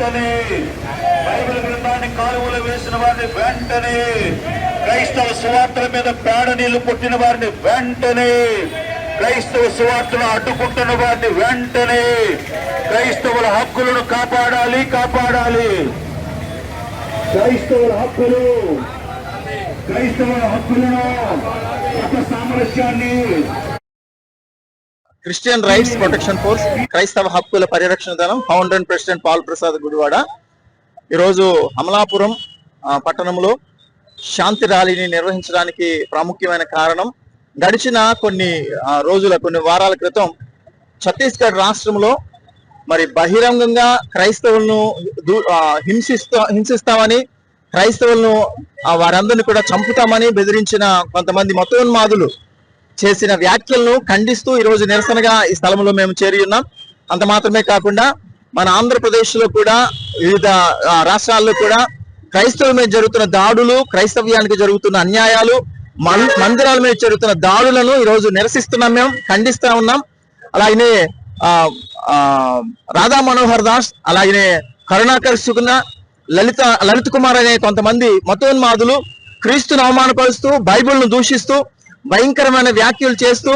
వెంటనే బైబిల్ గ్రంథాన్ని కాలువలు వేసిన వారిని వెంటనే క్రైస్తవ సువార్తల మీద పేడ నీళ్ళు పుట్టిన వారిని వెంటనే క్రైస్తవ సువార్తను అడ్డుకుంటున్న వారిని వెంటనే క్రైస్తవుల హక్కులను కాపాడాలి కాపాడాలి. క్రైస్తవుల హక్కులు క్రైస్తవుల హక్కులను ఒక సామరస్యాన్ని క్రిస్టియన్ రైట్స్ ప్రొటెక్షన్ ఫోర్స్ క్రైస్తవ హక్కుల పరిరక్షణ దళం founder and president Paul Prasad Gudivada. ఈరోజు అమలాపురం పట్టణంలో శాంతి ర్యాలీని నిర్వహించడానికి ప్రాముఖ్యమైన కారణం గడిచిన కొన్ని రోజుల కొన్ని వారాల క్రితం ఛత్తీస్గఢ్ రాష్ట్రంలో మరి బహిరంగంగా క్రైస్తవులను దూ- హింసిస్తా హింసిస్తామని క్రైస్తవులను వారందరిని వారందరినీ కూడా చంపుతామని బెదిరించిన కొంతమంది మతోన్మాదులు చేసిన వ్యాఖ్యలను ఖండిస్తూ ఈరోజు నిరసనగా ఈ స్థలంలో మేము చేరి ఉన్నాం. అంత మాత్రమే కాకుండా మన ఆంధ్రప్రదేశ్లో కూడా వివిధ రాష్ట్రాల్లో కూడా క్రైస్తవుల మీద జరుగుతున్న దాడులు క్రైస్తవ్యానికి జరుగుతున్న అన్యాయాలు మందిరాల మీద జరుగుతున్న దాడులను ఈరోజు నిరసిస్తున్నాం మేము ఖండిస్తా ఉన్నాం. అలాగనే ఆ, రాధా మనోహర్ దాస్ అలాగనే కరుణాకర్ సుగుణ లలిత లలిత్ కుమార్ అనే కొంతమంది మతోన్మాదులు క్రీస్తును అవమానపరుస్తూ బైబిల్ను దూషిస్తూ భయంకరమైన వ్యాఖ్యలు చేస్తూ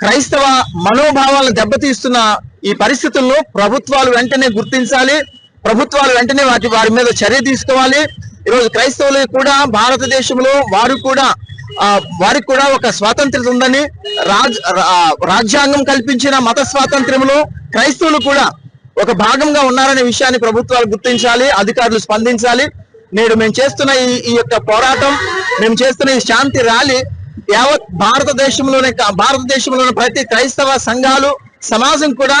క్రైస్తవ మనోభావాలను దెబ్బతీస్తున్న ఈ పరిస్థితుల్లో ప్రభుత్వాలు వెంటనే గుర్తించాలి. ప్రభుత్వాలు వెంటనే వాటి వారి మీద చర్య తీసుకోవాలి. ఈరోజు క్రైస్తవులు కూడా భారతదేశంలో వారు కూడా ఆ, వారికి కూడా ఒక స్వాతంత్రత ఉందని రాజ్ రా- రాజ్యాంగం కల్పించిన మత స్వాతంత్ర్యంలో క్రైస్తవులు కూడా ఒక భాగంగా ఉన్నారనే విషయాన్ని ప్రభుత్వాలు గుర్తించాలి అధికారులు స్పందించాలి. నేడు మేము చేస్తున్న ఈ ఈ యొక్క పోరాటం మేము చేస్తున్న ఈ శాంతి ర్యాలీ యావత్ భారతదేశంలోనే భారతదేశంలోని ప్రతి క్రైస్తవ సంఘాలు సమాజం కూడా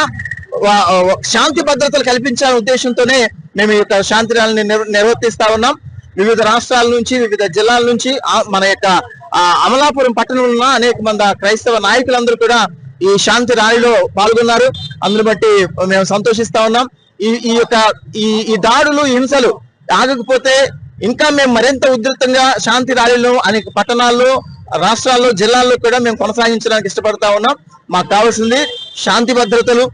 శాంతి భద్రతలు కల్పించాలనే ఉద్దేశంతోనే మేము ఈ యొక్క శాంతి ర్యాలీని నిర్వర్తిస్తా ఉన్నాం. వివిధ రాష్ట్రాల నుంచి వివిధ జిల్లాల నుంచి మన యొక్క అమలాపురం పట్టణంలో ఉన్న అనేక మంది క్రైస్తవ నాయకులందరూ కూడా ఈ శాంతి ర్యాలీలో పాల్గొన్నారు. అందును బట్టి మేము సంతోషిస్తా ఉన్నాం. ఈ ఈ యొక్క ఈ ఈ దాడులు హింసలు ఆగకపోతే ఇంకా మేము మరింత ఉధృతంగా శాంతి ర్యాలీలు అనేక పట్టణాల్లో రాష్ట్రాల్లో జిల్లాల్లో కూడా మేము కొనసాగించడానికి ఇష్టపడతా ఉన్నాం. మాకు కావాల్సింది శాంతి భద్రతలు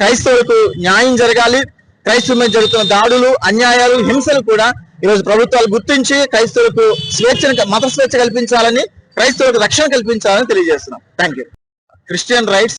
క్రైస్తవులకు న్యాయం జరగాలి. క్రైస్తవుల మీద జరుగుతున్న దాడులు అన్యాయాలు హింసలు కూడా ఈరోజు ప్రభుత్వాలు గుర్తించి క్రైస్తవులకు స్వేచ్ఛను మత స్వేచ్ఛ కల్పించాలని క్రైస్తవులకు రక్షణ కల్పించాలని తెలియజేస్తున్నాం. Thank you Christian rights